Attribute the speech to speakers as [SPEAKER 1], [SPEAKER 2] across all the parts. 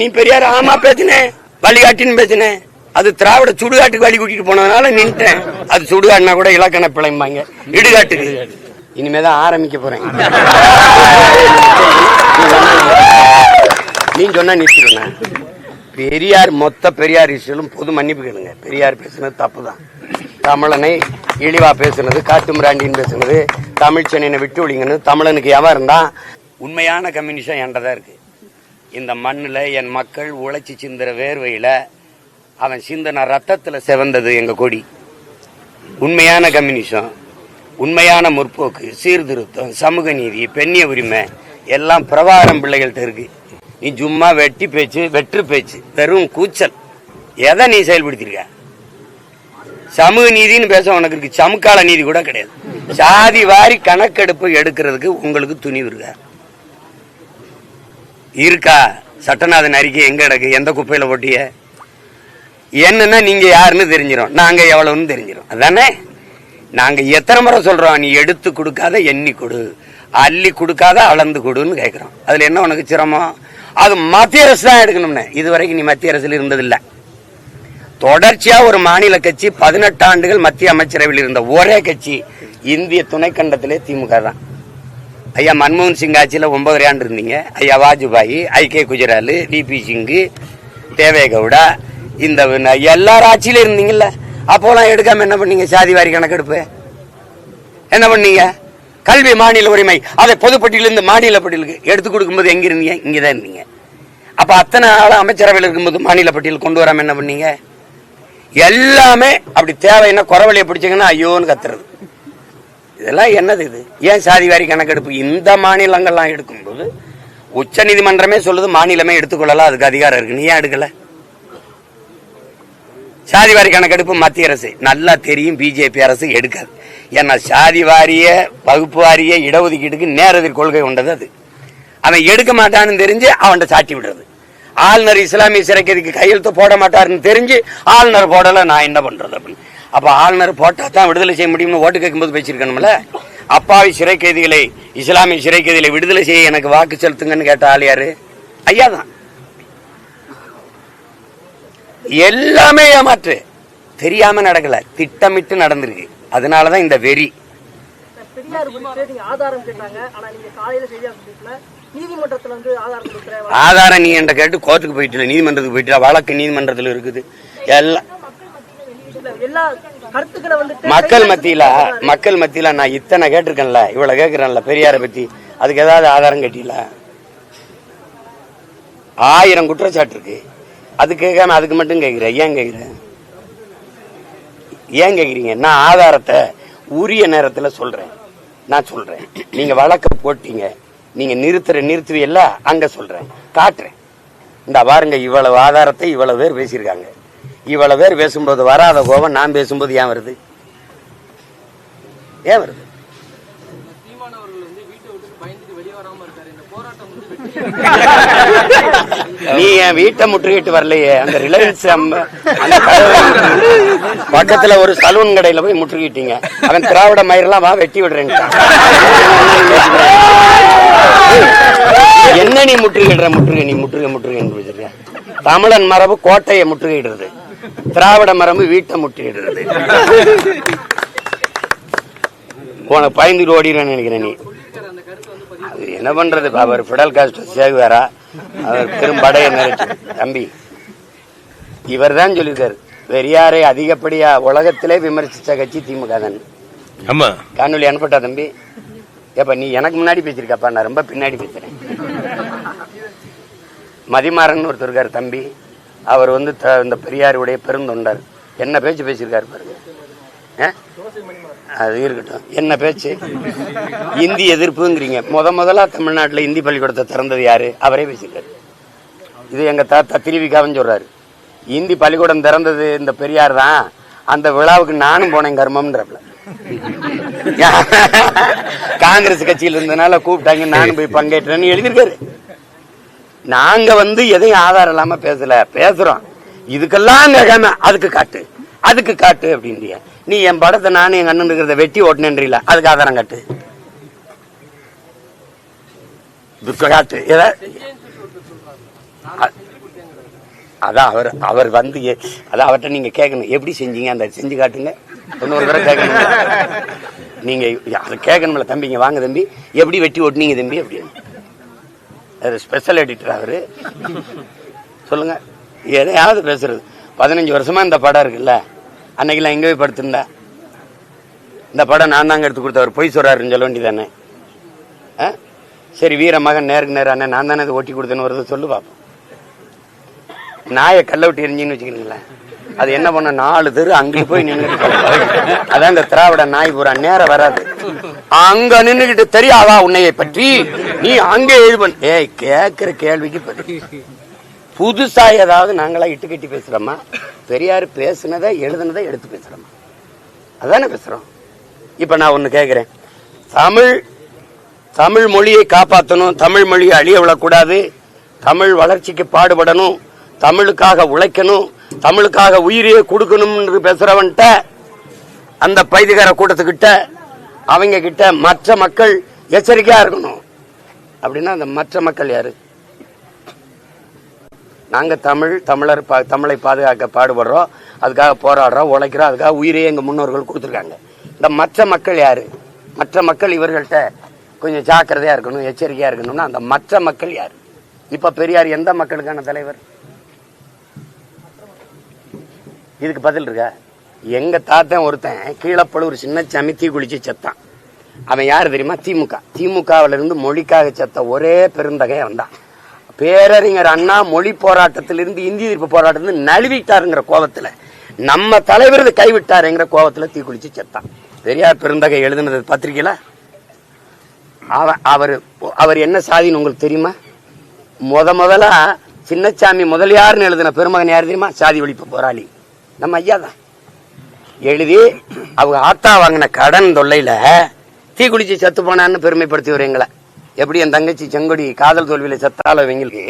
[SPEAKER 1] நீ பெரியார் ஆமா பேசினேன் வழிகாட்டின்னு பேசினேன் அது திராவிட சுடுகாட்டுக்கு வழி கூட்டிட்டு போனதுனால நின்ட்டேன். அது சுடுகாட்டுனா கூட இலக்கண பிழைம்பாங்க. இடுகாட்டுக்கு. இனிமேதான் ஆரம்பிக்க போறேன். நீ சொன்னா நிறுத்திடுவேன். பெரியார் மொத்த பெரியார் இஷ்டலும் பொது மன்னிப்பு கேளுங்க. பெரியார் பேசுனது தப்புதான். தமிழனை இழிவா பேசுனது காட்டுமிராண்டின்னு பேசுனது தமிழ்ச்சென்னை விட்டு ஒழிங்கன்னு தமிழனுக்கு எவன் இருந்தா உண்மையான கம்யூனிஸ்டம் என்கிட்ட இருக்கு. இந்த மண்ணில் என் மக்கள் உழைச்சி சிந்துற வேர்வையில் அவன் சிந்தன ரத்தத்தில் செவந்தது எங்கள் கொடி. உண்மையான கம்யூனிசம் உண்மையான முற்போக்கு சீர்திருத்தம் சமூக நீதி பெண்ணிய உரிமை எல்லாம் பிரபாகரம் பிள்ளைகள்கிட்ட இருக்கு. நீ சும்மா வெட்டி பேச்சு வெற்று பேச்சு வெறும் கூச்சல். எதை நீ செயல்படுத்திருக்க? சமூக நீதின்னு பேச உனக்கு இருக்கு. சமுக்கால நீதி கூட கிடையாது. சாதி வாரி கணக்கெடுப்பு எடுக்கிறதுக்கு உங்களுக்கு துணிவு இருக்கா? இருக்கா? சட்டநாதன் அறிக்கை எங்க கிடக்கு? எந்த குப்பையில போட்டிய என்னன்னா நீங்க யாருன்னு தெரிஞ்சிடும் நாங்க எவ்வளவுன்னு தெரிஞ்சிடும் அதானே? நாங்க எத்தனை முறை சொல்றோம் நீ எடுத்து கொடுக்காத எண்ணி கொடு. அள்ளி கொடுக்காத அளந்து கொடுன்னு கேட்கிறோம் அதுல என்ன உனக்கு சிரமம்? அது மத்திய அரசு தான் எடுக்கணும்னு. இது வரைக்கும் நீ மத்திய அரசுல இருந்ததில்லை. தொடர்ச்சியா ஒரு மாநில கட்சி பதினெட்டு ஆண்டுகள் மத்திய அமைச்சரவையில் இருந்த ஒரே கட்சி இந்திய துணைக்கண்டத்திலே திமுக தான். ஐயா மன்மோகன் சிங் ஆட்சியில் ஒன்பது ஆண்டு இருந்தீங்க. ஐயா Vajpayee I K Gujral VP Singh Deve Gowda இந்த எல்லாரும் எல்லார் ஆட்சியில இருந்தீங்கல்ல. அப்போலாம் எடுக்காம என்ன பண்ணீங்க? சாதி வாரி கணக்கெடுப்பு. என்ன பண்ணீங்க? கல்வி மாநில உரிமை. அதை பொதுப்பட்டியிலிருந்து மாநில பட்டியலுக்கு எடுத்து கொடுக்கும்போது எங்க இருந்தீங்க? இங்கே தான் இருந்தீங்க. அப்போ அத்தனை ஆள் அமைச்சரவையில் இருக்கும்போது மாநில பட்டியல் கொண்டு வராமல் என்ன பண்ணீங்க? எல்லாமே அப்படி தேவைன்னா குறவழியை பிடிச்சீங்கன்னா ஐயோன்னு கத்துறது. இதெல்லாம் என்னது இது? ஏன் சாதி வாரி கணக்கெடுப்பு? இந்த மாநிலங்கள்லாம் எடுக்கும்போது உச்ச நீதிமன்றமே சொல்லுது மாநிலமே எடுத்துக்கொள்ளலாம் அதுக்கு அதிகாரம் இருக்கு. நீ ஏன் எடுக்கல? சாதி வாரி கணக்கெடுப்பு மத்திய அரசு. நல்லா தெரியும் பிஜேபி அரசு எடுக்காது. ஏன்னா சாதி வாரிய வகுப்பு வாரிய இடஒதுக்கீடுக்கு நேரதிர் கொள்கை கொண்டது அது. அவன் எடுக்க மாட்டான்னு தெரிஞ்சு அவன்கிட்ட சாட்டி விடுறது. ஆளுநர் இஸ்லாமிய சிறைக்கைதிக்கு கையெழுத்து போட மாட்டாருன்னு தெரிஞ்சு ஆளுநர் போடல நான் என்ன பண்றது அப்படின்னு. அப்ப ஆளுநர் போட்டா தான் விடுதலை செய்ய முடியும்னு ஓட்டு கேட்கும்போது பேசியிருக்கணும்ல? அப்பாவி சிறை கைதிகளை இஸ்லாமிய சிறை கைதிகளை விடுதலை செய்ய எனக்கு வாக்கு செலுத்துங்கன்னு கேட்ட ஆள் யாரு? ஐயா தான் எல்லாமே ஏமாற்று. தெரியாம நடக்கல. திட்டமிட்டு நடந்திருக்கு. அதனாலதான் இந்த வெறி.
[SPEAKER 2] ஆதாரம்
[SPEAKER 1] நீ என்ற கேட்டு கோர்ட்டுக்கு போயிட்டு நீதிமன்றத்துக்கு போயிட்டு வழக்கு நீதிமன்றத்தில் இருக்குது. எல்லாம் மக்கள் மத்தியில மக்கள் மத்தியில நான் இத்தனை கேட்டிருக்கேன்ல இவ்வளவு கேட்கிறேன்ல பெரியாரை பத்தி. அதுக்கு ஏதாவது ஆதாரம் கேட்டீங்களா ஆயிரம் குற்றச்சாட்டு இருக்கு. அது கேட்காம அதுக்கு மட்டும் கேட்கிறேன் ஏன் கேட்கிறேன் ஏன் கேட்குறீங்க நான் ஆதாரத்தை உரிய நேரத்துல சொல்றேன். நான் சொல்றேன். நீங்க வழக்க போட்டீங்க. நீங்க நிறுத்துற நிறுத்துவீல்ல அங்க சொல்றேன். காட்டுறேன். இந்த பாருங்க இவ்வளவு ஆதாரத்தை இவ்வளவு பேர் பேசியிருக்காங்க. இவ்வளவு பேர் பேசும்போது வராத கோபம் நான் பேசும்போது ஏன் வருது? ஏன் வருது? நீ என் வீட்டை முற்றுகிட்டு வரலையே. அந்த ரிலையன்ஸ் பக்கத்துல ஒரு சலூன் கடையில போய் முற்றுகிட்டீங்க அவன் திராவிட மயிரெல்லாம் வா வெட்டி விடுறேன் என்ன நீ முற்றுகிடுற முற்றுகை? நீ முற்றுகை முற்றுகைன்னு பேசுறியா தமிழன் மரபு கோட்டையை முற்றுகையிடுறது. திராவிட மரபு வீட்டை முற்றுகையிடுறது உனக்கு பயந்துட்டு ஓடிடுவேன்னு நினைக்கிறேன் நீ. அது என்ன பண்றது அவர் பிடல் காஸ்ட் சேகுவாரா? அவர் பெரும் படையை நிறைச்சு தம்பி இவர் தான் சொல்லியிருக்காரு. பெரியாரை அதிகப்படியா உலகத்திலே விமர்சிச்ச கட்சி திமுக தான்
[SPEAKER 3] ஆமா.
[SPEAKER 1] காணொலி அனுப்பட்டா தம்பி? ஏப்பா நீ எனக்கு முன்னாடி பேசியிருக்கப்பா நான் ரொம்ப பின்னாடி பேசுறேன். மதிமாறன் ஒருத்தர் இருக்காரு தம்பி. அவர் வந்து த- இந்த பெரியாருடைய பெருந்தொண்டர். என்ன பேச்சு பேசியிருக்காரு பாருங்க. அது இருக்கட்டும். என்ன பேச்சு? இந்தி எதிர்ப்புங்கிறீங்க. முத முதலா தமிழ்நாட்டுல இந்தி பள்ளிக்கூடத்தை திறந்தது யாரு? அவரே பேசியிருக்காரு. இது எங்க தாத்தா திருவிக்காவன் சொல்றாரு. இந்தி பள்ளிக்கூடம் திறந்தது இந்த பெரியார் தான். அந்த விழாவுக்கு நானும் போனேன் கர்மம்ன்றப்பல. காங்கிரஸ் கட்சியில் இருந்தனால கூப்பிட்டாங்க நானும் போய் பங்கேற்றேன்னு எழுதியிருக்காரு. நாங்க வந்து எதையும் ஆதாரம் இல்லாம பேசல. பேசுறோம். இதுக்கெல்லாம் கேட்காம அதுக்கு காட்டு. அதுக்கு காட்டு அப்படின்றிய. நீ என் படத்தை நானும் எங்க அண்ணன் இருக்கிறத வெட்டி ஓட்டினேன்றீல அதுக்கு ஆதாரம் காட்டு. காட்டு. அதான் அவர் அவர் வந்து அதான் அவர்கிட்ட நீங்க கேட்கணும் எப்படி செஞ்சீங்க? அந்த செஞ்சு காட்டுங்க. இன்னொரு தடவை கேட்கணும் நீங்க அதை கேட்கணும்ல தம்பிங்க வாங்க தம்பி. எப்படி வெட்டி ஓட்டுனீங்க தம்பி? அப்படின்னு. அது ஸ்பெஷல் எடிட்டர் அவரு. சொல்லுங்க. எதையாவது பேசுறது? பதினஞ்சு வருஷமா இந்த படம் இருக்குல்ல? அன்னைக்கெல்லாம் எங்க போய் படுத்திருந்தா? இந்த படம் நான் தாங்க எடுத்து கொடுத்தவர் பொய் சொல்றாருன்னு சொல்ல வேண்டியதானே? ஆ? சரி வீர மகன் நேருக்கு நேரம் அண்ணன் நான் தானே அதை ஓட்டி கொடுத்தேன்னு வருது சொல்லு பார்ப்போம் நாயை கல்ல விட்டு எரிஞ்சின்னு வச்சுக்கிறீங்களேன் அது என்ன பண்ண நாலு தெரு அங்கே போய் நின்று அதான் இந்த திராவிட நாய் பூரா நேரம் வராது. அங்க நின்றுகிட்டு தெரியாதா உன்னையை பற்றி? நீ அங்கே எழுபன் ஏய் கேட்கிற கேள்விக்கு பதில். புதுசா ஏதாவது நாங்களா இட்டு கட்டி பேசுறோமா? பெரியார் பேசுனதை எழுதுனதை எடுத்து பேசுறோமா? அதானே பேசுறோம். இப்ப நான் ஒண்ணு கேக்குறேன். தமிழ் தமிழ் மொழியை காப்பாற்றணும் தமிழ் மொழியை அழிய விடக்கூடாது. தமிழ் வளர்ச்சிக்கு பாடுபடணும் தமிழுக்காக உழைக்கணும் தமிழுக்காக உயிரையே கொடுக்கணும்னு பேசுறவன்ட்ட அந்த பைதிகார கூட்டத்துக்கிட்ட அவங்க கிட்ட மற்ற மக்கள் எச்சரிக்கையா இருக்கணும். அப்படின்னா அந்த மற்ற மக்கள் யாரு? நாங்க தமிழ் தமிழர் பா- தமிழை பாதுகாக்க பாடுபடுறோம் அதுக்காக போராடுறோம் உழைக்கிறோம் அதுக்காக உயிரையே எங்க முன்னோர்கள் கொடுத்துருக்காங்க. இந்த மற்ற மக்கள் யாரு? மற்ற மக்கள் இவர்கள்ட்ட கொஞ்சம் ஜாக்கிரதையா இருக்கணும் எச்சரிக்கையா இருக்கணும்னா அந்த மற்ற மக்கள் யாரு? இப்ப பெரியார் எந்த மக்களுக்கான தலைவர்? இதுக்கு பதில் இருக்கா? எங்க தாத்தன் ஒருத்தன் கீழப்பழுவூர் சின்னச்சாமி தீ குளிச்சு செத்தான். அவன் யாரு தெரியுமா? திமுக. திமுகவுல இருந்து மொழிக்காக செத்த ஒரே பெருந்தகை வந்தான் பேரறிஞர் அண்ணா மொழி போராட்டத்திலிருந்து இந்தி எதிர்ப்பு போராட்டத்திலிருந்து நழுவிட்டாருங்கிற கோபத்துல நம்ம தலைவர் கைவிட்டாருங்கிற கோபத்துல தீ குளிச்சு செத்தான். பெரியார் பெருந்தகை எழுதுனது பத்திரிக்கையில அவர் அவர் என்ன சாதின்னு உங்களுக்கு தெரியுமா? முத முதலா சின்னச்சாமி முதலியார்னு எழுதின பெருமகன் யார் தெரியுமா? சாதி ஒழிப்பு போராளி. நம்ம ஐயா தான். எழுதி அவங்க ஆத்தா வாங்கின கடன் தொல்லையில தீ குளிச்சு செத்து போனான்னு பெருமைப்படுத்தி எங்களை எப்படி என் தங்கச்சி செங்கொடி காதல் தோல்வியில செத்தால இவங்களுக்கு?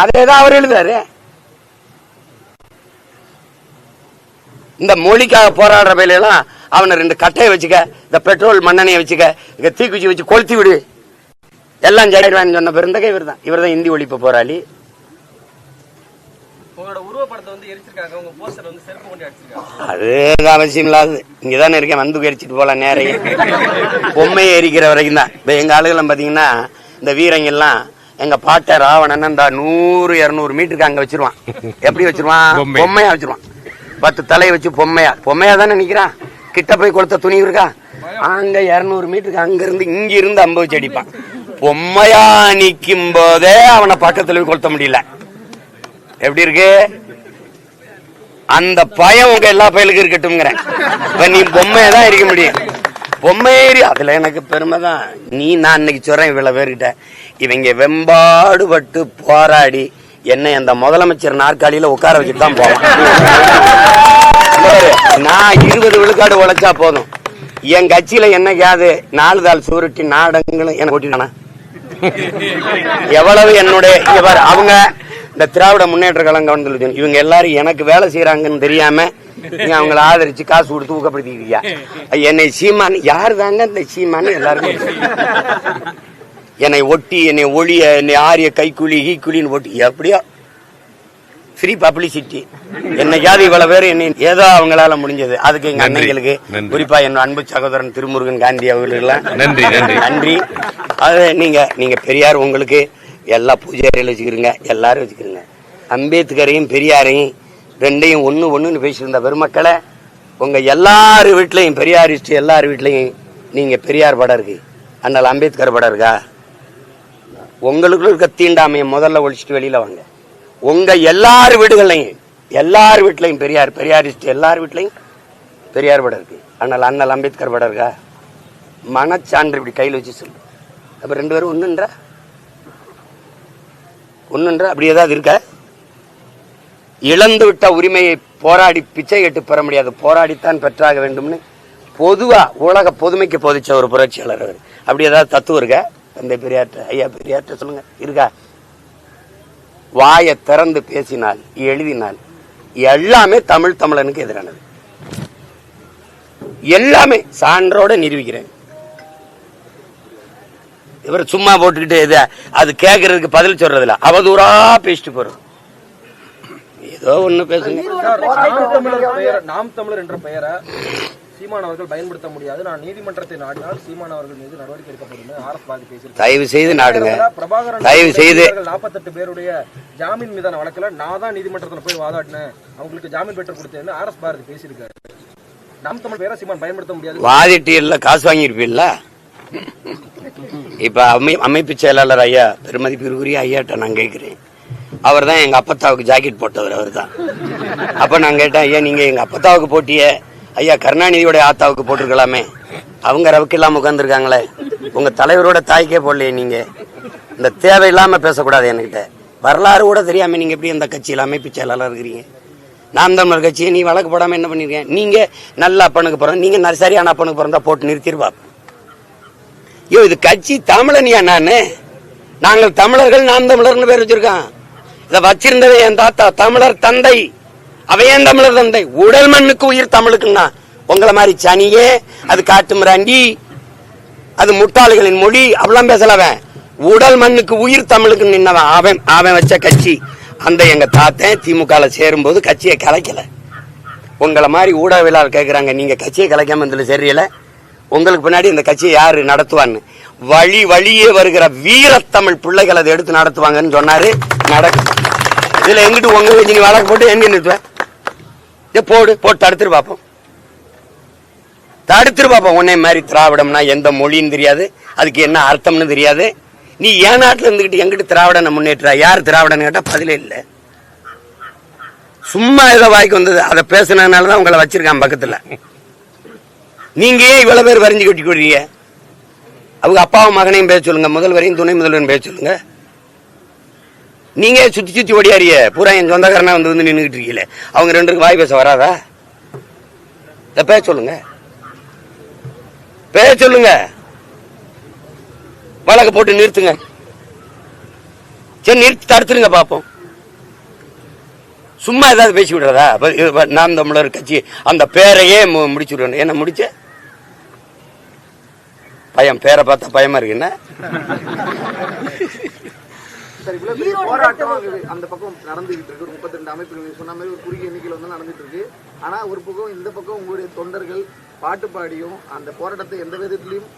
[SPEAKER 1] அதேதான் அவர் எழுதாரு இந்த மொழிக்காக போராடுற வேலையெல்லாம் அவனை ரெண்டு கட்டையை வச்சுக்க இந்த பெட்ரோல் மண்ணெண்ணையை வச்சுக்க இங்க தீக்குச்சி வச்சு கொளுத்தி விடு. எல்லாம் ஜெயிடுவான்னு சொன்ன பெருந்தகை இவர் தான். இவர் தான் இந்தி ஒழிப்பு போராளி.
[SPEAKER 3] உங்களோட உருவப்படத்தை வந்து எரிச்சிருக்காங்க. உங்க போஸ்டர் வந்து செருப்பு கொண்டு அடிச்சிருக்காங்க.
[SPEAKER 1] அது அவசியம் இல்லாது இங்கதானே இருக்கேன் வந்து எரிச்சிட்டு போலாம் நேரையும் பொம்மையை எரிக்கிற வரைக்கும் தான். இப்ப எங்க ஆளுகளும் பாத்தீங்கன்னா இந்த வீரங்கெல்லாம் எங்க பாட்ட ராவணன் இந்த நூறு இருநூறு மீட்டருக்கு அங்க வச்சிருவான். எப்படி வச்சிருவான்?
[SPEAKER 4] பொம்மை.
[SPEAKER 1] பொம்மையா வச்சிருவான். பத்து தலையை வச்சு பொம்மையா. பொம்மையா தானே நிக்கிறான். கிட்ட போய் கொளுத்த துணி இருக்கா? அங்க இருநூறு மீட்டருக்கு அங்க இருந்து இங்க இருந்து அம்ப வச்சு அடிப்பான். பொம்மையா நிக்கும் போதே அவனை பக்கத்துல போய் கொளுத்த முடியல. எப்படி இருக்கு? அந்த பயம் உங்க எல்லா பயலுக்கும் இருக்கட்டும்ங்கிறேன். இப்ப நீ பொம்மையை தான் இருக்க முடியும். பொம்மை அதுல எனக்கு பெருமை தான். நீ நான் இன்னைக்கு சொல்றேன் இவ்வளவு பேர்கிட்ட. இவங்க வெம்பாடுபட்டு போராடி என்னை அந்த முதலமைச்சர் நாற்காலியில உட்கார வச்சுட்டு தான் போறோம் நான் இருபது விழுக்காடு உழைச்சா போதும். என் கட்சியில என்னைக்காவது நாலு தாள் சுருட்டி நாடகங்களும் எனக்கு ஓட்டிட்டானா? எவ்வளவு என்னுடைய அவங்க இந்த திராவிட முன்னேற்ற கழகம் வந்து இவங்க எல்லாரும் எனக்கு வேலை செய்யறாங்கன்னு தெரியாம நீ அவங்கள ஆதரிச்சு காசு கொடுத்து ஊக்கப்படுத்திக்கிறியா? என்னை சீமான் யாரு தாங்க இந்த சீமான்னு எல்லாருமே. என்னை ஒட்டி என்னை ஒளிய என்னை ஆரிய கைக்கூலி ஈக்குலின்னு ஒட்டி எப்படியோ? ஃப்ரீ பப்ளிசிட்டி என்னைக்காவது இவ்வளவு பேர் என்னை ஏதோ அவங்களால முடிஞ்சது. அதுக்கு எங்க
[SPEAKER 4] நன்றி.
[SPEAKER 1] குறிப்பா என் அன்பு சகோதரன் திருமுருகன் காந்தி அவர்களுக்கெல்லாம்
[SPEAKER 4] நன்றி, நன்றி.
[SPEAKER 1] நன்றி. அது நீங்க நீங்க பெரியார் உங்களுக்கு எல்லா பூஜை அறையில வச்சுக்கிறீங்க எல்லாரும் வச்சுக்கிறீங்க அம்பேத்கரையும் பெரியாரையும் ரெண்டையும் ஒன்று ஒன்றுன்னு பேசியிருந்த பெருமக்களை உங்கள் எல்லார் வீட்லயும் பெரியாரிஸ்ட் எல்லார் வீட்லையும் நீங்கள் பெரியார் படம் இருக்கு. அதனால் அம்பேத்கர் படம் இருக்கா? உங்களுக்குள்ள இருக்க தீண்டாமையை முதல்ல ஒழிச்சிட்டு வெளியில வாங்க. உங்கள் எல்லார் வீடுகள்லையும் எல்லார் வீட்லையும் பெரியார் பெரியாரிஸ்ட் எல்லார் வீட்லையும் பெரியார் படம் இருக்கு. அதனால் அண்ணல் அம்பேத்கர் படம் இருக்கா? மனச்சான்று இப்படி கையில் வச்சு சொல்லு. அப்போ ரெண்டு பேரும் ஒன்றுன்றா ஒண்ணுன்றா? அப்படி ஏதாவது இருக்க. இழந்து விட்ட உரிமையை போராடி பிச்சை கேட்டு பெற முடியாது. போராடித்தான் பெற்றாக வேண்டும்னு பொதுவா உலக பொதுமைக்கு போதிச்ச ஒரு புரட்சியாளர் அவர். அப்படி ஏதாவது தத்துவம் இருக்கா? தந்தை பெரியார்ட்ட ஐயா பெரியார்ட்ட சொல்லுங்க. இருக்கா? வாயை திறந்து பேசினால் எழுதினால் எல்லாமே தமிழ் தமிழனுக்கு எதிரானது. எல்லாமே சான்றோட நிரூபிக்கிறேன். இவர் சும்மா போட்டுக்கிட்டு இது அது கேட்கறதுக்கு பதில் சொல்றதில்ல. அவதூறா பேசிட்டு போறோம் ஏதோ ஒண்ணு பேசுங்க.
[SPEAKER 3] நாம் தமிழர் பெயர் நாம் தமிழர் என்ற பெயரை சீமான் அவர்கள் பயன்படுத்த முடியாது. நான் நீதிமன்றத்தை நாடினால் சீமான் அவர்கள் மீது நடவடிக்கை எடுக்கப்படும்.
[SPEAKER 1] தயவு செய்து நாடுங்க.
[SPEAKER 3] பிரபாகரன்
[SPEAKER 1] தயவு செய்து.
[SPEAKER 3] நாற்பத்தெட்டு பேருடைய ஜாமீன் மீதான வழக்குல நான் தான் நீதிமன்றத்துல போய் வாதாடினேன். அவங்களுக்கு ஜாமீன் பெற்று கொடுத்தேன்னு ஆர் எஸ் பாரதி பேசியிருக்காரு. நாம் தமிழ் பேரை சீமான் பயன்படுத்த முடியாது.
[SPEAKER 1] வாதிட்டியல்ல காசு வாங்கியிருப்பீல்ல? இப்ப அமை அமைப்பு செயலாளர் ஐயா பெருமதிப்பிற்குரிய ஐயாட்ட நான் கேட்கிறேன். அவர் தான் எங்க அப்பத்தாவுக்கு ஜாக்கெட் போட்டவர் அவர் தான். அப்ப நான் கேட்டேன் ஐயா நீங்க எங்க அப்பத்தாவுக்கு போட்டிய. ஐயா கருணாநிதியோட ஆத்தாவுக்கு போட்டிருக்கலாமே. அவங்க ரவுக்கு இல்லாம உட்காந்துருக்காங்களே உங்க தலைவரோட தாய்க்கே போடலையே நீங்க. இந்த தேவையில்லாம பேசக்கூடாது என்கிட்ட. வரலாறு கூட தெரியாம நீங்க எப்படி இந்த கட்சியில் அமைப்பு செயலாளர் இருக்கிறீங்க? நாம் தமிழர் கட்சியை நீ வழக்கு போடாம என்ன பண்ணிருக்கீங்க நீங்க நல்ல அப்பனுக்கு பிறந்த நீங்க சரியான அப்பனுக்கு பிறந்தா போட்டு நிறுத்திடுவா ஐயோ இது கட்சி தமிழனியா நானு? நாங்கள் தமிழர்கள் நான் தமிழர்னு பேர் வச்சிருக்கான் இதை வச்சிருந்தது என் தாத்தா தமிழர் தந்தை. அவையன் தமிழர் தந்தை? உடல் மண்ணுக்கு உயிர் தமிழுக்குன்னா. உங்களை மாதிரி சனியே அது காட்டு மிராண்டி அது முட்டாளிகளின் மொழி அப்படிலாம் பேசலவன் உடல் மண்ணுக்கு உயிர் தமிழுக்கு நின்னவன் அவன் அவன் வச்ச கட்சி. அந்த எங்க தாத்தன் திமுக சேரும்போது கட்சியை கலைக்கல. உங்களை மாதிரி ஊடகவியலாளர் கேட்குறாங்க நீங்க கட்சியை கலைக்காம இதில் சரியலை உங்களுக்கு பின்னாடி இந்த கட்சியை யாரு நடத்துவான்னு? வழி வழியே வருகிற வீரத்தமிழ் பிள்ளைகள் அதை எடுத்து நடத்துவாங்கன்னு சொன்னாரு. நடக்கும் இதுல எங்கிட்டு உங்க நீங்க வழக்கு போட்டு எங்க நிறுத்துவேன் போடு போட்டு தடுத்துட்டு பார்ப்போம். தடுத்துட்டு பார்ப்போம். உன்னை மாதிரி திராவிடம்னா எந்த மொழின்னு தெரியாது. அதுக்கு என்ன அர்த்தம்னு தெரியாது. நீ என் நாட்டுல இருந்துகிட்டு எங்கிட்டு திராவிடனை முன்னேற்றா யார் திராவிடன்னு கேட்டா பதிலே இல்லை. சும்மா ஏதோ வாய்க்கு வந்தது. அதை பேசுனதுனால தான் உங்களை வச்சிருக்கான் பக்கத்துல. நீங்க ஏன் இவ்வளவு பேர் வரைஞ்சு கட்டி கொடுறீங்க அவங்க அப்பாவும் மகனையும் பேச சொல்லுங்க முதல்வரையும் துணை முதல்வரையும் பேச சொல்லுங்க. நீங்க சுத்தி சுத்தி ஓடியாரிய பூரா என் சொந்தக்காரனா வந்து வந்து நின்றுட்டு இருக்கீங்களே. அவங்க ரெண்டு வாய் பேச வராதா? இத பேச சொல்லுங்க. பேச சொல்லுங்க. வழக்கு போட்டு நிறுத்துங்க. சரி நிறுத்தி தடுத்துருங்க பாப்போம். சும்மா ஏதாவது பேசி விடுறதா? நாம் தமிழர் கட்சி அந்த பேரையே மு- முடிச்சு விடணும் என்ன முடிச்சேன் பயம் பேரை பார்த்தா பயமா இருக்குன்னா
[SPEAKER 4] சரி இவ்வளவு பெரிய போராட்டம் அந்த பக்கம் நடந்துகிட்டு இருக்கு. ஒரு முப்பத்தி ரெண்டு அமைப்புகள். நீங்க சொன்ன மாதிரி ஒரு குறுகிய எண்ணிக்கையில் வந்து நடந்துட்டு இருக்கு. ஆனா ஒரு பக்கம் இந்த பக்கம் உங்களுடைய தொண்டர்கள் பாட்டு பாடியும் அந்த போராட்டத்தை எந்த விதத்திலையும்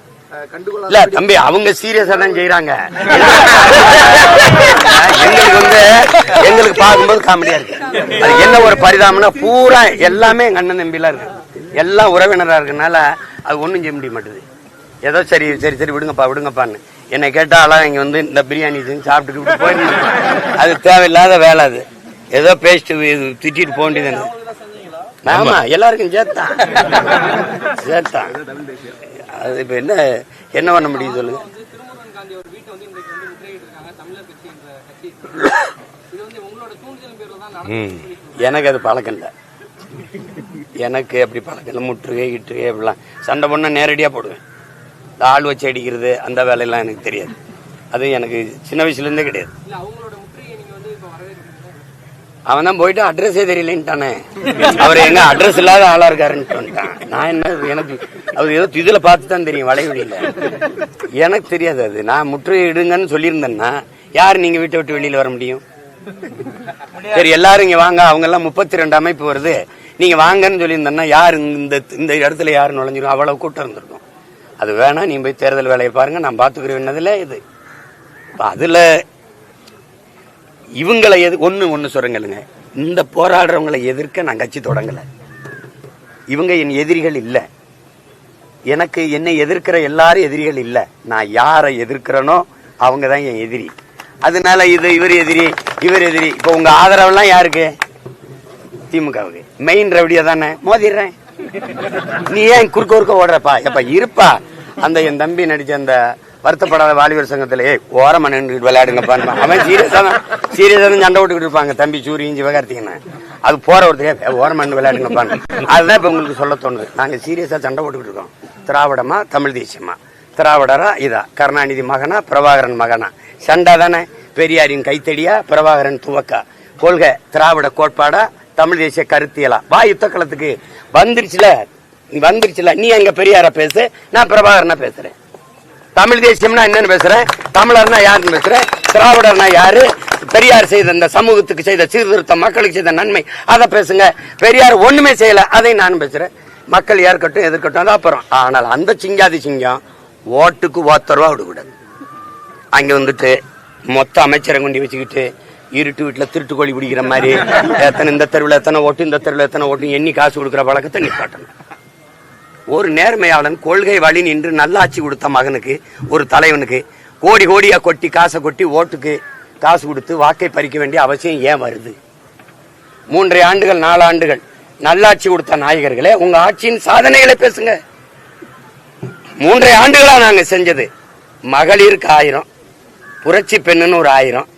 [SPEAKER 1] இல்ல தம்பி அவங்க சீரியஸா தான் செய்யறாங்க எங்களுக்கு வந்து எங்களுக்கு பார்க்கும்போது காமெடியா இருக்கு. அது என்ன ஒரு பரிதாபம்னா பூரா எல்லாமே எங்க அண்ணன் தம்பிலாம் இருக்கு. எல்லாம் உறவினரா இருக்கனால அது ஒண்ணும் செய்ய முடிய மாட்டேது. ஏதோ சரி சரி சரி விடுங்கப்பா விடுங்கப்பான்னு. என்னை கேட்டாலாம் இங்க வந்து இந்த பிரியாணி செஞ்சு சாப்பிட்டுட்டு இப்படி போயிடணும் அது தேவையில்லாத வேலை அது. ஏதோ பேஸ்ட் திட்டிட்டு போக வேண்டியது ஆமா எல்லாருக்கும் சேர்த்தான். சேர்த்தான். அது இப்ப என்ன என்ன பண்ண முடியும் சொல்லுங்க. எனக்கு அது பழக்கம் இல்லை. எனக்கு அப்படி பழக்கம் இல்லை. முற்றுகை இட்டுகை அப்படிலாம் சண்டை பண்ண நேரடியாக போடுவேன். ஆள் வச்சு அடிக்கிறது அந்த வேலையெல்லாம் எனக்கு தெரியாது. அது எனக்கு சின்ன வயசுலேருந்தே கிடையாது. அவன் தான் போயிட்டு அட்ரஸே தெரியலன்ட்டானே. அவர் எங்க அட்ரஸ் இல்லாத ஆளா இருக்காருன்னு வந்துட்டான் நான் என்ன எனக்கு அவர் ஏதோ இதுல பார்த்து தான் தெரியும் வளைவெளியில எனக்கு தெரியாது அது. நான் முற்றுகை இடுங்கன்னு சொல்லியிருந்தேன்னா யார் நீங்க வீட்டை விட்டு வெளியில வர முடியும்? சரி எல்லாரும் இங்க வாங்க. அவங்க எல்லாம் முப்பத்தி ரெண்டு அமைப்பு வருது. நீங்க வாங்கன்னு சொல்லியிருந்தேன்னா யார் இந்த இந்த இடத்துல யார் நுழைஞ்சிரும்? அவ்வளவு கூட்டம் இருந்திருக்கும். அது வேணாம் நீ போய் தேர்தல் வேலையை பாருங்க நான் பாத்துக்கிறேன்னதுல இது. இப்ப அதுல இவங்களை எது ஒன்று ஒன்று சொல்லுங்களுங்க. இந்த போராடுறவங்களை எதிர்க்க நான் கட்சி தொடங்கலை. இவங்க என் எதிரிகள் இல்லை. எனக்கு என்னை எதிர்க்கிற எல்லாரும் எதிரிகள் இல்லை. நான் யாரை எதிர்க்கிறேனோ அவங்க தான் என் எதிரி. அதனால இது இவர் எதிரி இவர் எதிரி. இப்போ உங்க ஆதரவெல்லாம் யாருக்கு? திமுகவுக்கு. மெயின் ரவுடியா தானே? மோதிடுறேன். நீ ஏன் குறுக்க குறுக்க ஓடுறப்பா? எப்ப இருப்பா. அந்த என் தம்பி நடிச்ச அந்த வருத்தப்படாத வாலிபர் சங்கத்துல ஏய் ஓரமா நின்று விளையாடுங்கப்பா. அவன் சீரியஸா தான் சீரியஸா சண்டை விட்டுக்கிட்டு இருப்பாங்க. தம்பி சூரியன் சிவகார்த்திகன் அது போற ஒருத்தர் ஓரமா நின்று விளையாடுங்கப்பா. அதுதான் இப்ப உங்களுக்கு சொல்ல தோணுது. நாங்க சீரியஸா சண்டை போட்டுக்கிட்டு இருக்கோம். திராவிடமா தமிழ் தேசியமா? திராவிடரா இதா? கருணாநிதி மகனா பிரபாகரன் மகனா? சண்டை தானே. பெரியாரின் கைத்தடியா பிரபாகரன் துவக்கா? கொள்கை திராவிட கோட்பாடா தமிழ் தேசிய கருத்தியலா. வா யுத்த களத்துக்கு வந்துருச்சுல. நீ வந்துருச்சுல. நீ எங்க பெரியார பேசு. நான் பிரபாகரனா பேசுறேன். தமிழ் தேசியம்னா என்னன்னு பேசுறேன்? தமிழர்னா யாருன்னு பேசுறேன்? திராவிடர்னா யாரு? பெரியார் செய்த இந்த சமூகத்துக்கு செய்த சீர்திருத்தம் மக்களுக்கு செய்த நன்மை அதை பேசுங்க. பெரியார் ஒண்ணுமே செய்யல. அதை நான் பேசுறேன். மக்கள் ஏற்கட்டும் எதிர்க்கட்டும் தான் அப்புறம். ஆனால் அந்த சிங்காதி சிங்கம் ஓட்டுக்கு ஓத்தரவா விடக்கூடாது. அங்க வந்துட்டு மொத்த அமைச்சரை கொண்டு வச்சுக்கிட்டு இருட்டு வீட்டுல திருட்டு கோழி பிடிக்கிற மாதிரி. எத்தனை இந்த தெருவில் எத்தனை ஓட்டு இந்த தெருவில் எத்தனை ஓட்டு எண்ணி காசு கொடுக்குற பழக்கத்தை நிப்பாட்டணும் ஒரு நேர்மையாளன் கொள்கை வழி நின்று நல்லாட்சி கொடுத்த மகனுக்கு ஒரு தலைவனுக்கு கோடி கோடியா கொட்டி காசை கொட்டி ஓட்டுக்கு காசு கொடுத்து வாக்கை பறிக்க வேண்டிய அவசியம் ஏன் வருது? மூன்றரை ஆண்டுகள் நாலு ஆண்டுகள் நல்லாட்சி கொடுத்த நாயகர்களே உங்க ஆட்சியின் சாதனைகளை பேசுங்க. மூன்றரை ஆண்டுகளா நாங்க செஞ்சது. மகளிருக்கு ஆயிரம் புரட்சி பெண்ணுன்னு ஒரு ஆயிரம்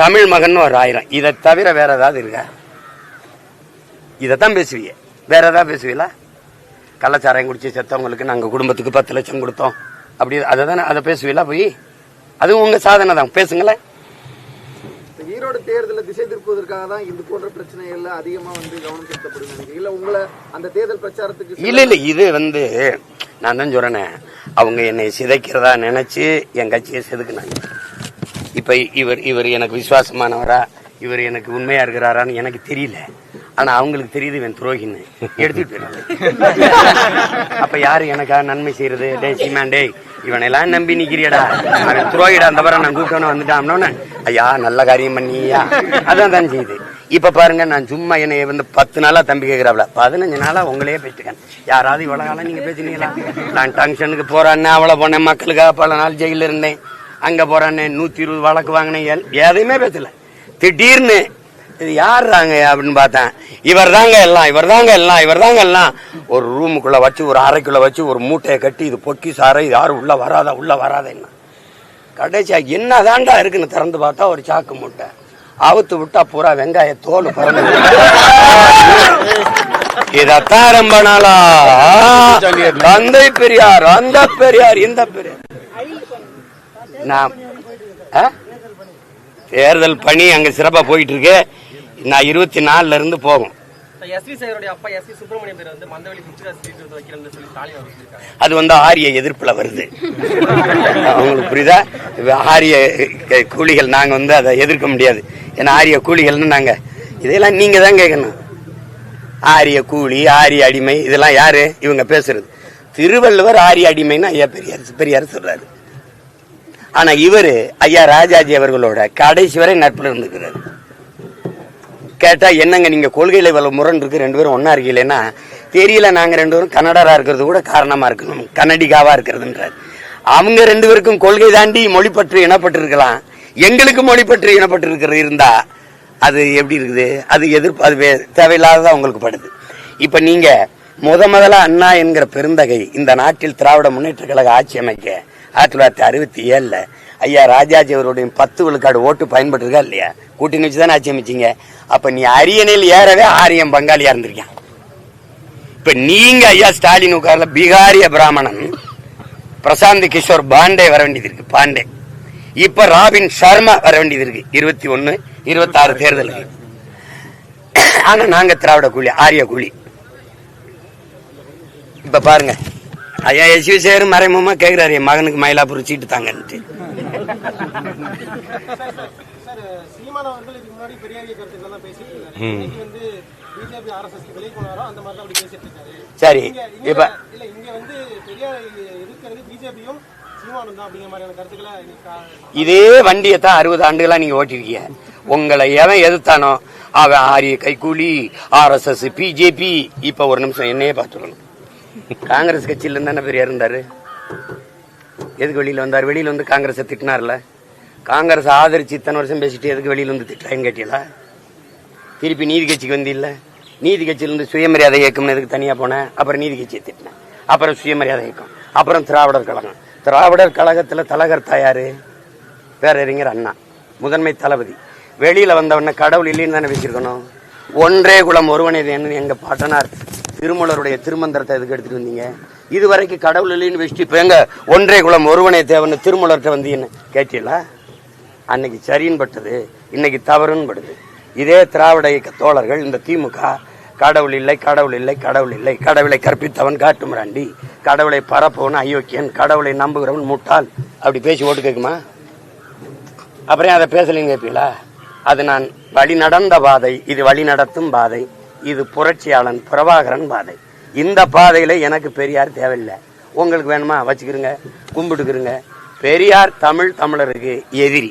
[SPEAKER 1] தமிழ் மகன் ஒரு ஆயிரம். இதை தவிர வேற ஏதாவது இருக்கா? இதைத்தான் பேசுவீங்க வேற ஏதாவது பேசுவீங்களா கள்ளச்சாராயம் குடிச்சு செத்தவங்களுக்கு நாங்க குடும்பத்துக்கு பத்து லட்சம் கொடுத்தோம். அப்படி அதை தானே அதை பேசுவீங்களா போய்? அதுவும் உங்க சாதனை தான். பேசுங்களேன்.
[SPEAKER 4] ஈரோடு தேர்தலை திசை திருப்புவதற்காக தான் இது போன்ற பிரச்சனைகள்ல அதிகமா வந்து கவனம் செலுத்தப்படுது இல்ல உங்களை அந்த தேர்தல் பிரச்சாரத்துக்கு
[SPEAKER 1] இல்ல இல்ல இது வந்து நான் தான் சொல்றேனே. அவங்க என்னை சிதைக்கிறதா நினைச்சு என் கட்சியை செதுக்குனாங்க. இப்ப இவர் இவர் எனக்கு விசுவாசமானவரா? இவர் எனக்கு உண்மையா இருக்கிறாரான்னு எனக்கு தெரியல. ஆனா அவங்களுக்கு தெரியுது இவன் துரோகின்னு. எடுத்துட்டு போயிடுறாங்க அப்ப யாரு எனக்கா நன்மை செய்யறது? டே சீமான் டேய் இவனெல்லாம் நம்பி நிக்கிறியடா. அவன் துரோகிடா அந்த பரம் நான் கூப்பிட்டோன்னு வந்துட்டான் ஐயா நல்ல காரியம் பண்ணியா? அதான் தான் செய்யுது. இப்ப பாருங்க நான் சும்மா என்னை வந்து பத்து நாளா தம்பி கேட்கிறாப்ல பதினஞ்சு நாளா உங்களையே பேசிட்டேன் யாராவது இவ்வளவு காலம் நீங்க பேசினீங்களா? நான் டங்ஷனுக்கு போறான்னு அவ்வளவு போனேன். மக்களுக்காக பல நாள் ஜெயில இருந்தேன். அங்க போறேன்னு நூத்தி இருபது வழக்கு வாங்கினேன். எதையுமே பேசல. திடீர்னு இது யாருறாங்க அப்படின்னு பார்த்தேன். இவர் தாங்க எல்லாம் இவர் தாங்க எல்லாம் இவர் தாங்க எல்லாம். ஒரு ரூமுக்குள்ள வச்சு ஒரு அறைக்குள்ள வச்சு ஒரு மூட்டையை கட்டி இது பொக்கி சாரை இது யாரும் உள்ள வராதா உள்ள வராதா என்ன? கடைசியா என்ன தாண்டா இருக்குன்னு திறந்து பார்த்தா ஒரு சாக்கு மூட்டை. அவுத்து விட்டா பூரா வெங்காய தோல் பறந்து இதத்தான் ரொம்ப நாளா. தந்தை பெரியார் அந்த பெரியார் இந்த பெரியார். நான்? தேர்தல் பணி அங்க சிறப்பா போயிட்டு இருக்கு நான் இருபத்தி நாலுல இருந்து போகும். அது வந்து ஆரிய எதிர்ப்புல வருது. அவங்களுக்கு புரியுதா? ஆரிய கூலிகள் நாங்க வந்து அதை எதிர்க்க முடியாது. ஏன்னா ஆரிய கூலிகள்னு நாங்க இதெல்லாம் நீங்க தான் கேட்கணும் ஆரிய கூலி ஆரிய அடிமை இதெல்லாம் யாரு? இவங்க பேசுறது. திருவள்ளுவர் ஆரிய அடிமைன்னு ஐயா பெரியார் பெரியார் சொல்றாரு. ஆனா இவர் ஐயா ராஜாஜி அவர்களோட கடைசி வரை நட்பில் இருந்துக்கிறார் கேட்டா என்னங்க நீங்க கொள்கையில இவ்வளவு முரண் இருக்கு? ரெண்டு பேரும் ஒன்னா இருக்கீங்களேன்னா தெரியல நாங்க ரெண்டு பேரும் கன்னடரா இருக்கிறது கூட காரணமா இருக்கணும். கன்னடிகாவா இருக்கிறதுன்றார். அவங்க ரெண்டு பேருக்கும் கொள்கை தாண்டி மொழி இனப்பட்டு இருக்கலாம் எங்களுக்கு மொழி பற்று இனப்பட்டு இருக்கிறது இருந்தா அது எப்படி இருக்குது? அது எதிர்ப்பு அது தேவையில்லாததான் உங்களுக்கு படுது. இப்ப நீங்க முத முதல்ல அண்ணா என்கிற பெருந்தகை இந்த நாட்டில் திராவிட முன்னேற்ற கழக ஆட்சி அமைக்க ஆயிரத்தி தொள்ளாயிரத்தி அறுபத்தி ஏழுல ஐயா ராஜாஜி அவருடைய பத்து விழுக்காடு ஓட்டு பயன்பட்டுருக்கா இல்லையா? கூட்டணி வச்சு தானே ஆட்சி அமைச்சீங்க. அப்ப நீ அரியணையில் ஏறவே ஆரியம் பங்காளியாக இருந்திருக்கான் இப்ப நீங்க ஐயா ஸ்டாலின் உட்கார்ல பீகாரிய பிராமணன் பிரசாந்த் கிஷோர் பாண்டே வர வேண்டியது இருக்கு பாண்டே. இப்ப ராபின் சர்மா வர வேண்டியது இருக்கு இருபத்தி ஒன்று இருபத்தாறு தேர்தலுக்கு ஆனா நாங்க திராவிட கூலி ஆரிய கூலி இப்ப பாருங்க. ஐயா எஸ் சேரு மறைமுகமா கேக்குறாரு என் மகனுக்கு மயிலாப்பூர் சீட்டு தாங்கன்ட்டு.
[SPEAKER 5] சார்
[SPEAKER 1] இப்ப இதே வண்டியை தான் அறுபது ஆண்டுகளா நீங்க ஓட்டிருக்கீங்க. உங்களை எவன் எதிர்த்தானோ அவன் ஆரிய கைக்கூலி ஆர்எஸ்எஸ் பிஜேபி. இப்ப ஒரு நிமிஷம் என்னையே பார்த்துக்கணும் காங்கிரஸ் கட்சியில தானே பெரியார் இருந்தார் எதுக்கு வெளியில் வந்தார்? வெளியில் வந்து காங்கிரஸை திட்டினார்ல. காங்கிரஸ் ஆதரிச்சு இத்தனை வருஷம் பேசிட்டு எதுக்கு வெளியில் வந்து திட்டுறாங்க கேட்டீங்களா? திருப்பி நீதி கட்சிக்கு வந்து இல்லை நீதி கட்சியிலேருந்து சுயமரியாதை இயக்கம்னு எதுக்கு தனியாக போனேன் அப்புறம் நீதி கட்சியை திட்டினேன் அப்புறம் சுயமரியாதை இயக்கம். அப்புறம் திராவிடர் கழகம். திராவிடர் கழகத்தில் தலகர் தாயாரு? பேரறிஞர் அண்ணா. முதன்மை தளபதி. வெளியில் வந்தவன கடவுள் இல்லைன்னு தானே வச்சிருக்கணும் ஒன்றே குலம் ஒருவனே என்ன எங்கள் பாட்டனார்? திருமலருடைய திருமந்திரத்தை எதுக்கு எடுத்துட்டு வந்தீங்க? இது வரைக்கும் கடவுள் இல்லைன்னு வச்சுட்டு இப்போ எங்க ஒன்றே குலம் ஒருவனே தேவன் திருமலர்கிட்ட வந்தீங்கன்னு கேட்டீங்களா? அன்னைக்கு சரின்னு பட்டது இன்னைக்கு தவறுன்னு படுது. இதே திராவிட இயக்க தோழர்கள் இந்த திமுக கடவுள் இல்லை கடவுள் இல்லை கடவுள் இல்லை கடவுளை கற்பித்தவன் காட்டுமிராண்டி கடவுளை பரப்பவன் அயோக்கியன் கடவுளை நம்புகிறவன் முட்டாள். அப்படி பேசி ஓட்டு கேட்குமா? அப்புறம் அதை பேசலைன்னு கேட்பீங்களா? அது நான் வழி நடந்த பாதை இது வழி நடத்தும் பாதை. இது புரட்சியாளன் பிரபாகரன் பாதை. இந்த பாதையில எனக்கு பெரியார் தேவையில்லை. உங்களுக்கு வேணுமா? வச்சுக்கிறங்க கும்பிட்டுக்கிறங்க பெரியார் தமிழ் தமிழருக்கு எதிரி.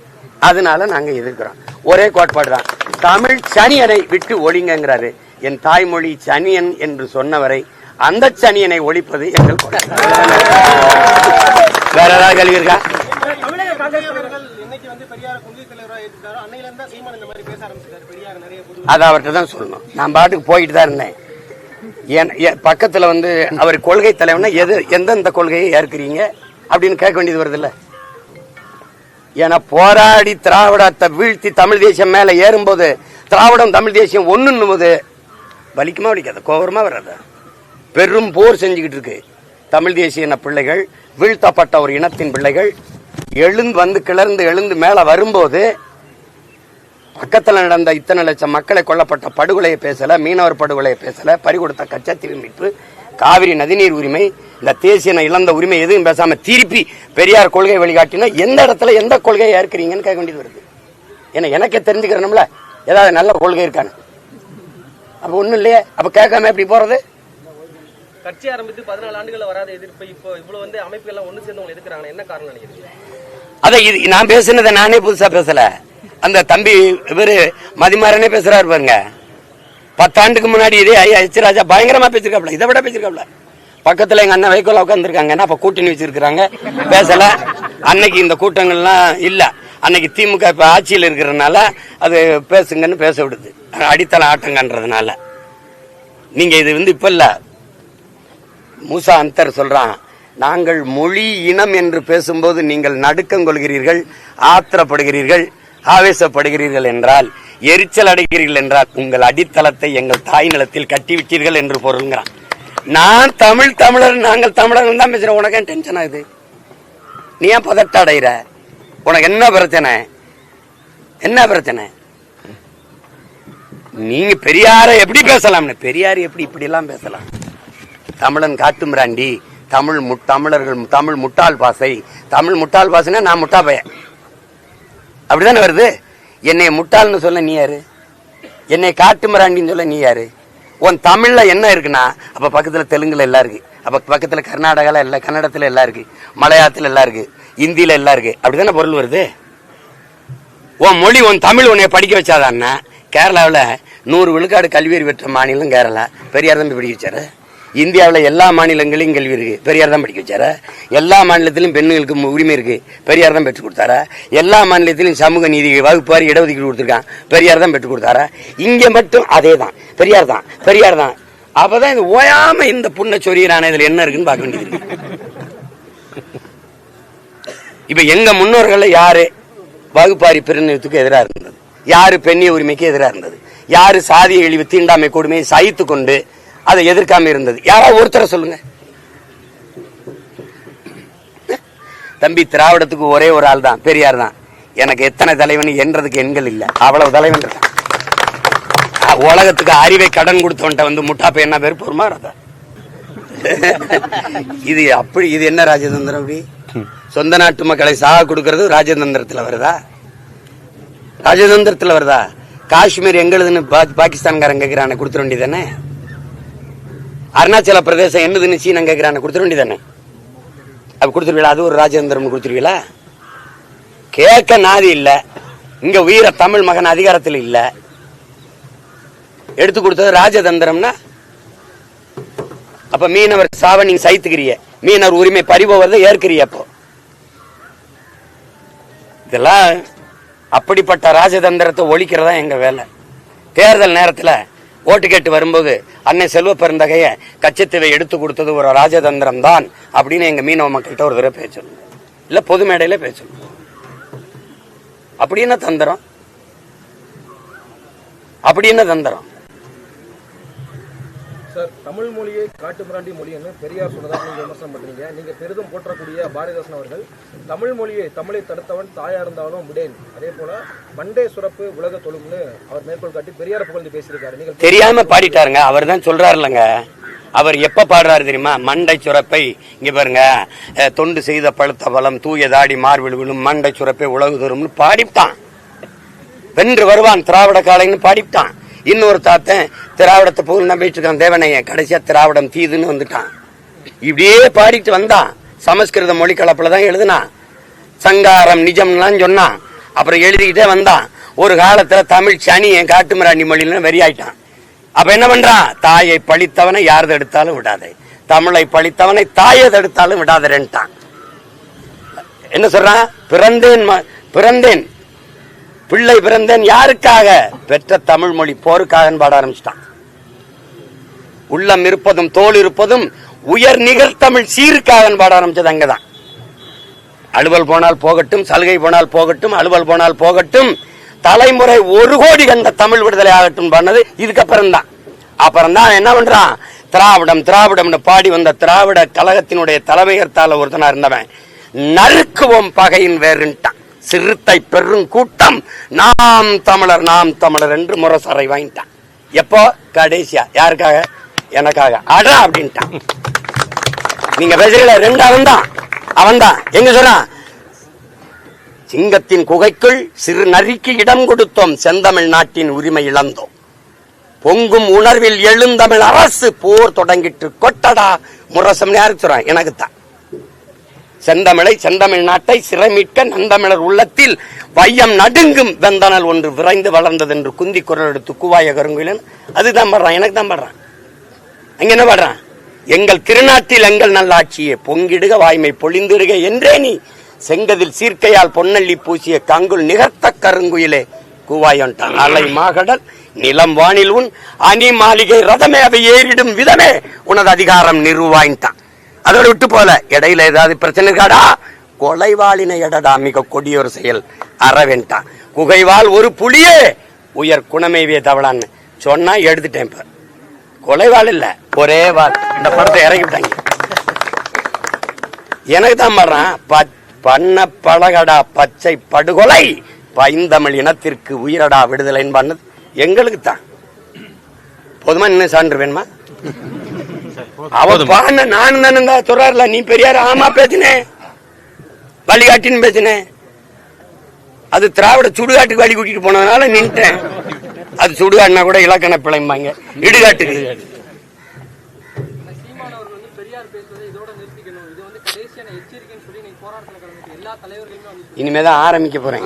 [SPEAKER 1] அதனால நாங்க எதிர்க்கிறோம். ஒரே கோட்பாடு தான். தமிழ் சனியனை விட்டு ஒழிங்கிறாரு என் தாய்மொழி சனியன் என்று சொன்னவரை அந்த சனியனை ஒழிப்பது எங்கள் வேற ஏதாவது கேள்வி இருக்கா
[SPEAKER 2] தமிழக காங்கிரஸ்
[SPEAKER 5] அவர்கள் என்னைக்கு வந்து பெரியார கொள்கை தலைவராக ஏற்றுட்டாரோ அன்னையில இருந்தா சீமான் இந்த மாதிரி பேச ஆரம்பிச்சிட்டாரு பெரியார் நிறைய பொது
[SPEAKER 1] அதை அவர்கிட்ட தான் சொல்லணும். நான் பாட்டுக்கு போயிட்டு தான் இருந்தேன். என் பக்கத்தில் வந்து அவர் கொள்கை தலைவனா எது எந்தெந்த கொள்கையை ஏற்கிறீங்க அப்படின்னு கேட்க வேண்டியது வருதுல்ல. ஏன்னா போராடி திராவிடத்தை வீழ்த்தி தமிழ் தேசியம் மேலே ஏறும்போது திராவிடம் தமிழ் தேசியம் ஒன்றுன்னும் போது வலிக்குமா வலிக்காது கோபரமா வராது? பெரும் போர் செஞ்சுக்கிட்டு இருக்கு. தமிழ் தேசிய இன பிள்ளைகள் வீழ்த்தப்பட்ட ஒரு இனத்தின் பிள்ளைகள் எழுந்து வந்து கிளர்ந்து எழுந்து மேலே வரும்போது பக்கத்துல நடந்த இத்தனை லட்சம் மக்களை கொல்லப்பட்ட படுகொலையை பேசல மீனவர் படுகொலையை பேசல பறிகொடுத்த கச்சத்தீவு மீட்பு காவிரி நதிநீர் உரிமை இந்த தேசிய இழந்த உரிமை எதுவும் பேசாம திருப்பி பெரியார் கொள்கை வழிகாட்டினா எந்த இடத்துல எந்த கொள்கையை ஏற்கிறீங்கன்னு கேட்க வேண்டியது வருது. ஏன்னா எனக்கே தெரிஞ்சுக்கிறணும்ல ஏதாவது நல்ல கொள்கை இருக்கான்னு. அப்ப ஒண்ணும் இல்லையே அப்ப கேட்காம எப்படி போறது?
[SPEAKER 6] கட்சி ஆரம்பித்து பதினாலு ஆண்டுகள் வராத எதிர்ப்பு இப்போ இவ்வளவு வந்து அமைப்புகள் ஒண்ணு சேர்ந்து உங்களை எதிர்க்கிறாங்க என்ன காரணம் நினைக்கிறீங்க?
[SPEAKER 1] அத இது நான் பேசுனதை நானே புதுசா பேசல. அந்த தம்பி இவரு மதிமாறனே பேசுறாரு பாருங்க. பத்தாண்டுக்கு முன்னாடி இதே ஐயா எச் ராஜா பயங்கரமா பேசிருக்காப்ல. இதை விட பேசிருக்காப்ல. பக்கத்துல எங்க அண்ணன் வைகோல உட்காந்துருக்காங்க அப்ப கூட்டணி வச்சிருக்காங்க பேசல. அன்னைக்கு இந்த கூட்டங்கள்லாம் இல்ல. அன்னைக்கு திமுக இப்ப ஆட்சியில் இருக்கிறதுனால அது பேசுங்கன்னு பேச விடுது. அடித்தள ஆட்டங்கன்றதுனால. நீங்க இது வந்து இப்ப இல்ல. மூசா அந்தர் சொல்றான் நாங்கள் மொழி இனம் என்று பேசும்போது நீங்கள் நடுக்கம் கொள்கிறீர்கள் ஆத்திரப்படுகிறீர்கள். ஆவேசப்படுகிறீர்கள் என்றால் எரிச்சல் அடைகிறீர்கள் என்றால் உங்கள் அடித்தளத்தை எங்கள் தாய் நிலத்தில் கட்டிவிட்டீர்கள் என்று பொருள்ங்கிறான் நான் தமிழ் தமிழர் நாங்கள் தமிழர்கள் தான் பேசுறேன் உனக்கு டென்ஷன் ஆகுது நீ ஏன் பதட்ட அடைகிற உனக்கு என்ன பிரச்சனை? என்ன பிரச்சனை? நீங்க பெரியார எப்படி பேசலாம்னு? பெரியார் எப்படி இப்படி எல்லாம் பேசலாம்? தமிழன் காட்டுமிராண்டி தமிழ் மு- தமிழர்கள் தமிழ் முட்டாள் பாசை தமிழ் முட்டாள் பாசைனா நான் முட்டா பையன் அப்படிதானே வருது? என்னை முட்டாள்னு சொல்ல நீ யாரு? என்னை காட்டுமிராண்டின்னு சொல்ல நீ யாரு? உன் தமிழ்ல என்ன இருக்குன்னா அப்ப பக்கத்துல தெலுங்குல எல்லாம் இருக்கு. அப்ப பக்கத்துல கர்நாடகால இல்ல கன்னடத்துல எல்லாம் இருக்கு. மலையாளத்துல எல்லாம் இருக்கு. இந்தியில எல்லாம் இருக்கு. அப்படிதானே பொருள் வருது? உன் மொழி உன் தமிழ் உன்னை படிக்க வச்சாதான்னா கேரளாவில் நூறு விழுக்காடு கல்வியறி பெற்ற மாநிலம் கேரளா. பெரியார் தான் படிக்க வச்சாரு. இந்தியாவில் எல்லா மாநிலங்களையும் கல்வி இருக்கு. பெரியார் தான் படிக்க வச்சாரா? எல்லா மாநிலத்திலும் பெண்களுக்கு உரிமை இருக்கு. பெரியார் தான் பெற்றுக் கொடுத்தாரா? எல்லா மாநிலத்திலும் சமூக நீதி வகுப்பார் இடஒதுக்கீடு கொடுத்துருக்கான். பெரியார் தான் பெற்றுக் கொடுத்தாரா? இங்க மட்டும் அதே தான். பெரியார் தான். பெரியார் தான். அப்பதான் இது ஓயாம இந்த புண்ணை சொரியறான இதுல என்ன இருக்குன்னு பார்க்க வேண்டியது இப்ப எங்க முன்னோர்கள் யாரு வகுப்பாரி பிரிவினத்துக்கு எதிராக இருந்தது? யாரு பெண்ணிய உரிமைக்கு எதிராக இருந்தது? யாரு சாதிய இழிவு தீண்டாமை கொடுமையை சகித்து கொண்டு அதை எதிர்க்காம இருந்தது. யாராவது ஒருத்தரை சொல்லுங்க. தம்பி திராவிடத்துக்கு ஒரே ஒரு ஆள் தான் பெரியார் தான். எனக்கு எத்தனை தலைவன் என்றதுக்கு எண்கள் இல்ல. அவ்வளவு தலைவன் இருக்கான். உலகத்துக்கு அறிவை கடன் கொடுத்தவன்ட்ட வந்து முட்டாப்பை என்ன பேர்? பொறுமா இது அப்படி இது என்ன ராஜதந்திரம் அப்படி? சொந்த நாட்டு மக்களை சாக கொடுக்கறது ராஜதந்திரத்துல வருதா? ராஜதந்திரத்துல வருதா? காஷ்மீர் எங்களுதுன்னு பாகிஸ்தான்காரன் கேட்கிறானே கொடுத்துட வேண்டியதானே அருணாச்சல பிரதேசம் என்னதுன்னு சீனா கேட்கிறானே கொடுத்துட வேண்டியதானே அப்ப கொடுத்துருவீங்களா? அது ஒரு ராஜதந்திரம் கொடுத்துருவீங்களா? கேட்க நாதி இல்லை. இங்க உயிர தமிழ் மகன் அதிகாரத்தில் இல்லை. எடுத்து கொடுத்தது ராஜதந்திரம்னா அப்ப மீனவர் சாவ நீங்க சைத்துக்கிறிய மீனவர் உரிமை பறிபோவதை ஏற்கிறிய அப்போ. இதெல்லாம் அப்படிப்பட்ட ராஜதந்திரத்தை ஒழிக்கிறதா எங்க வேலை? தேர்தல் நேரத்தில் ஓட்டு கேட்டு வரும்போது அன்னை செல்வ பெருந்தகையை கச்சத்தீவை எடுத்து கொடுத்தது ஒரு ராஜதந்திரம் தான் அப்படின்னு எங்க மீனவ மக்கள்கிட்ட ஒரு தடவை பேசணும் இல்ல பொது மேடையில பேசணும் அப்படி என்ன தந்திரம்? அப்படி என்ன தந்திரம்?
[SPEAKER 3] சார் தமிழ் மொழியை காட்டுமிராண்டி மொழின்னு பெரியார் சொன்னதாக நீங்க விமர்சனம் பண்றீங்க நீங்க பெரிதும் போற்றக்கூடிய பாரதிதாசன் அவர்கள் தமிழ் மொழியை தமிழை தடுத்தவன் தாயா இருந்தாலும் விடேன். அதே போல மண்டே சுரப்பு உலக தொழும்னு அவர் மேற்கோள் காட்டி பெரியார் புகழ்ந்து பேசியிருக்காரு. நீங்கள்
[SPEAKER 1] தெரியாம பாடிட்டாருங்க. அவர் தான் சொல்றாருலங்க அவர் எப்ப பாடுறாரு தெரியுமா? மண்டை சுரப்பை. இங்க பாருங்க. தொண்டு செய்த பழுத்த பலம் தூய தாடி மார்பில் விழும் மண்டை சுரப்பை உலகு தரும்னு பாடிட்டான் வென்று வருவான் திராவிட காலைன்னு பாடிட்டான் இன்னொரு தாத்தன் திராவிடத்தை புகழ் நம்பிட்டு இருக்கான் தேவனைய கடைசியா திராவிடம் தீதுன்னு வந்துட்டான். இப்படியே பாடிட்டு வந்தான். சமஸ்கிருத மொழி கலப்புல தான் எழுதுனான். சங்காரம் நிஜம்லாம் சொன்னான். அப்புறம் எழுதிக்கிட்டே வந்தான். ஒரு காலத்துல தமிழ் சனி என் காட்டுமிராண்டி மொழியில வெறியாயிட்டான் அப்ப என்ன பண்றான் தாயை பழித்தவனை யார் தடுத்தாலும் விடாதே. தமிழை பழித்தவனை தாயை தடுத்தாலும் விடாதேன்ட்டான். என்ன சொல்றான்? பிறந்தேன் ம- பிறந்தேன். பிள்ளை பிறந்தேன் யாருக்காக? பெற்ற தமிழ் மொழி போருக்காக பாட ஆரம்பிச்சிட்டான். உள்ளம் இருப்பதும் தோல் இருப்பதும் உயர் நிகர் தமிழ் சீருக்காக பாட ஆரம்பிச்சது அங்கதான். அலுவல் போனால் போகட்டும் சலுகை போனால் போகட்டும் அலுவல் போனால் போகட்டும் தலைமுறை ஒரு கோடி கண்ட தமிழ் விடுதலை ஆகட்டும் பண்ணது இதுக்கப்புறம் தான் அப்புறம் தான் என்ன பண்றான்? திராவிடம் திராவிடம்னு பாடி வந்த திராவிட கழகத்தினுடைய தலைமையர்த்தால ஒருத்தனா இருந்தவன். நறுக்குவோம் பகையின் வேறுன்ட்டான் சிறுத்தை பெரும் கூட்டம் நாம் தமிழர் நாம் தமிழர் என்று முரசரை வாங்கிட்டான். எப்போ? கடைசியா. யாருக்காக? எனக்காக. அடா அப்படின்ட்டான். நீங்க பேசுறீங்கள? ரெண்டு அவன் தான் அவன் தான் எங்க சொல்றான் சிங்கத்தின் குகைக்குள் சிறு நரிக்கு இடம் கொடுத்தோம். செந்தமிழ் நாட்டின் உரிமை இழந்தோம். பொங்கும் உணர்வில் எழுந்தமிழ் அரசு போர் தொடங்கிட்டு கொட்டடா. முரசம் யாருக்கு சொல்றான் எனக்கு தான் செந்தமிழை செந்தமிழ் நாட்டை சிறைமீட்க நந்தமிழர் உள்ளத்தில் வையம் நடுங்கும் வெந்தனல் ஒன்று விரைந்து வளர்ந்தது என்று குந்தி குரல் எடுத்து குவாய கருங்குயிலன். அதுதான் படுறான் எனக்கு தான் படுறான். அங்க என்ன பாடுறான்? எங்கள் திருநாட்டில் எங்கள் நல்லாட்சியே பொங்கிடுக வாய்மை பொழிந்திடுக என்றே நீ செங்கதில் சீர்க்கையால் பொன்னள்ளி பூசிய கங்குள் நிகர்த்த கருங்குயிலே கூவாயொன்டான் அலை மாகடல் நிலம் வானில் உன் அணி மாளிகை ரதமே அவை ஏறிடும் விதமே உனது அதிகாரம் நிறுவாயின்ட்டான் அதோட விட்டு போல இடையில ஏதாவது பிரச்சனை இருக்காடா? கொலைவாளினை எடடா மிக கொடியொரு செயல். அறவேன்ட்டான் குகைவாள் ஒரு புலியே. உயர் குணமேவிய தவளான்னு சொன்னா எடுத்துட்டேன் இப்ப கொலைவாள் இல்ல. ஒரே வாள். இந்த படத்தை இறக்கி விட்டாங்க. எனக்கு தான் மாறான் பண்ண பழகடா பச்சை படுகொலை. பைந்தமிழ் இனத்திற்கு உயிரடா விடுதலைன்னு பண்ணது எங்களுக்கு தான் போதுமா இன்னும் சான்று வேணுமா? அவர் பாடின நானும் தானே தான் சொல்றாருல நீ பெரியார் ஆமா பேசினேன் வழிகாட்டின்னு பேசினேன் அது திராவிட சுடுகாட்டுக்கு வழி கூட்டிட்டு போனதுனால நின்ட்டேன். அது சுடுகாடுனா கூட இலக்கண பிழைம்பாங்க. இடுகாட்டுக்கு. இனிமேதான் ஆரம்பிக்க போறேன்.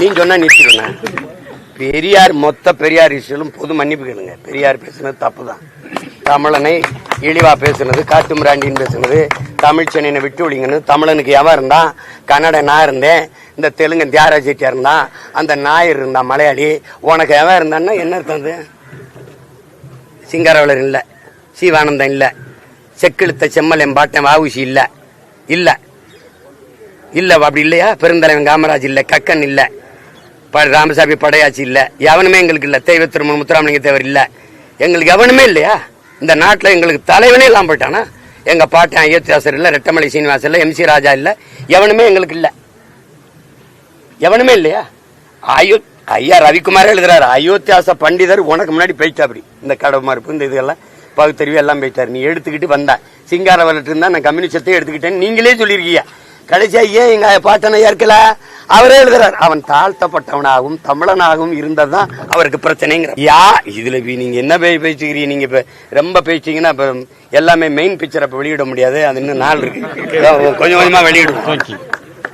[SPEAKER 1] நீ சொன்னா நிறுத்திடுவேன். பெரியார் மொத்த பெரியார் இஷ்யூலும் பொது மன்னிப்பு கேளுங்க. பெரியார் பேசுனது தப்பு தான் தமிழனை இழிவா பேசுனது காட்டுமிராண்டின்னு பேசுனது தமிழ் சென்னையை விட்டு ஒழிங்கன்னு தமிழனுக்கு எவன் இருந்தான் கன்னட நான் இருந்தேன். இந்த தெலுங்கன் தியாகராஜ் செட்டியார் இருந்தான் அந்த நாயர் இருந்தான் மலையாளி. உனக்கு எவன் இருந்தான்னா என்ன இருந்தது அது? சிங்காரவளர் இல்ல. சீவானந்தம் இல்லை. செக்கிழுத்த செம்மல் எம்பாட்டன் வாவுசி இல்லை. இல்லை. இல்லை அப்படி இல்லையா? பெருந்தலைவன் காமராஜ் இல்லை. கக்கன் இல்லை. ராமசாமி படையாச்சி இல்ல. எவனுமே எங்களுக்கு இல்ல. தெய்வ திருமணம் முத்துராமலிங்க தேவர் இல்ல. எங்களுக்கு எவனுமே இல்லையா? இந்த நாட்டுல எங்களுக்கு தலைவனே இல்லாம போயிட்டானா எங்க பாட்டன் அயோத்தியாசர் இல்ல ரெட்டமலை சீனிவாசன் இல்ல எம்சி ராஜா இல்ல. எவனுமே எங்களுக்கு இல்ல. எவனுமே இல்லையா? அயோ ஐயா ரவிக்குமாரே எழுதுறாரு அயோத்தியாச பண்டிதர் உனக்கு முன்னாடி போயிட்டா அப்படி. இந்த கடவு மறுப்பு இந்த இதெல்லாம் பகுத்தறிவு எல்லாம் போயிட்டாரு. நீ எடுத்துக்கிட்டு வந்த. சிங்காரவர்கிட்ட இருந்தா நான் கம்யூனிஸ்டத்தையும் எடுத்துக்கிட்டேன்னு நீங்களே சொல்லியிருக்கீங்க. கடைசியா ஏன் எங்க பாட்டனை ஏற்கல? அவரே எழுதுறாரு. அவன் தாழ்த்தப்பட்டவனாகவும் தமிழனாகவும் இருந்ததுதான் அவருக்கு பிரச்சனைங்கிற. யா இதுல நீங்க என்ன பேசிக்கிறீங்க? நீங்க இப்ப ரொம்ப பேசிட்டீங்கன்னா இப்ப எல்லாமே மெயின் பிக்சர் அப்ப வெளியிட முடியாது. அது இன்னும் நாள் இருக்கு. கொஞ்சம் கொஞ்சமா வெளியிடுவோம்.